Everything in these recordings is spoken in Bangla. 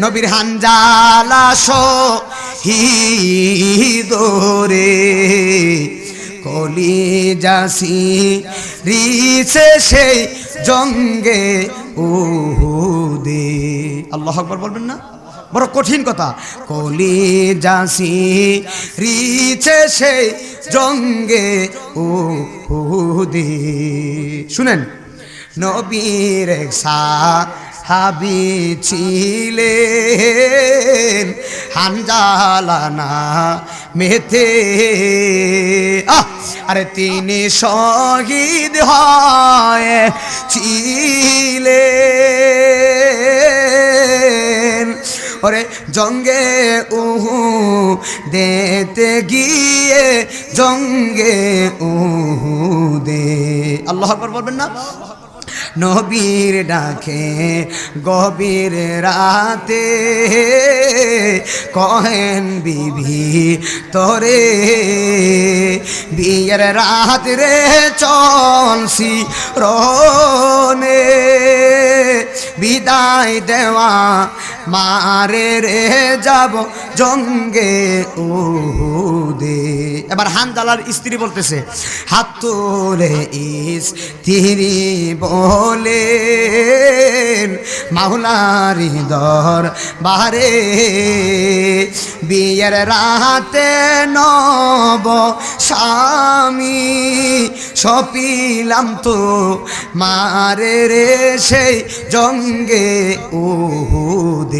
নবীর হানজালা শহীদরে কলি যাসি রিসে সেই জঙ্গে উহুদে। আল্লাহ আকবর বলবেন না? বড় কঠিন কথা। কলি যাসি রিচে সেই জঙ্গে উহুদে। শুনেন, নবীর এক সাহাবি ছিলেন। হানজালানা আহ, আরে তিনি শহীদ হয় ছিলেন। ওরে জঙ্গে উহু দেতে গিয়ে, জঙ্গে উহু দে আল্লাহ বলবেন না? নবীর ডাকে গভীর রাতে কহেন বিবি তরে বিয়ের রাত রে চলসি রনে বিদায় দেওয়া মারে রে যাব জঙ্গে উহুদে। এবার হানজালার স্ত্রী বলতেছে, হাত তোলে ইস তিরি বলে মাহুলারি দর বারে বিয়ের রাতে নব স্বামী সপিলাম তো, মারে রে সেই জঙ্গে উহুদে।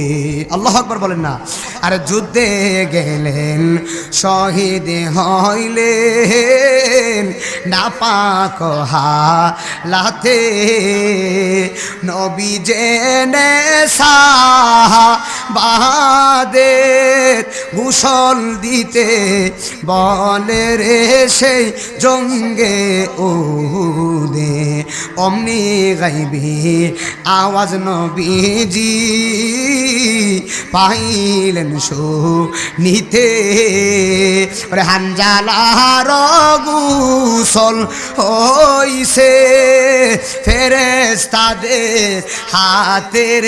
আল্লাহ আকবর বলেন না। আর যুদ্ধে গেলেন শহীদ হইলেন না পাক লাথে নবী জেনে বাদের গুসল দিতে বলে রে সেই জঙ্গে ও দে অমনি গাইবি আওয়াজ নবীজি, পাইলেন শো নিতে ওরে হানজালার গুসল হইছে ফেরেস্তাদের হাতের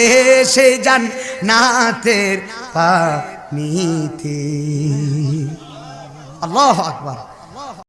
সে জান নাতের পানিতে। আল্লাহ আকবার।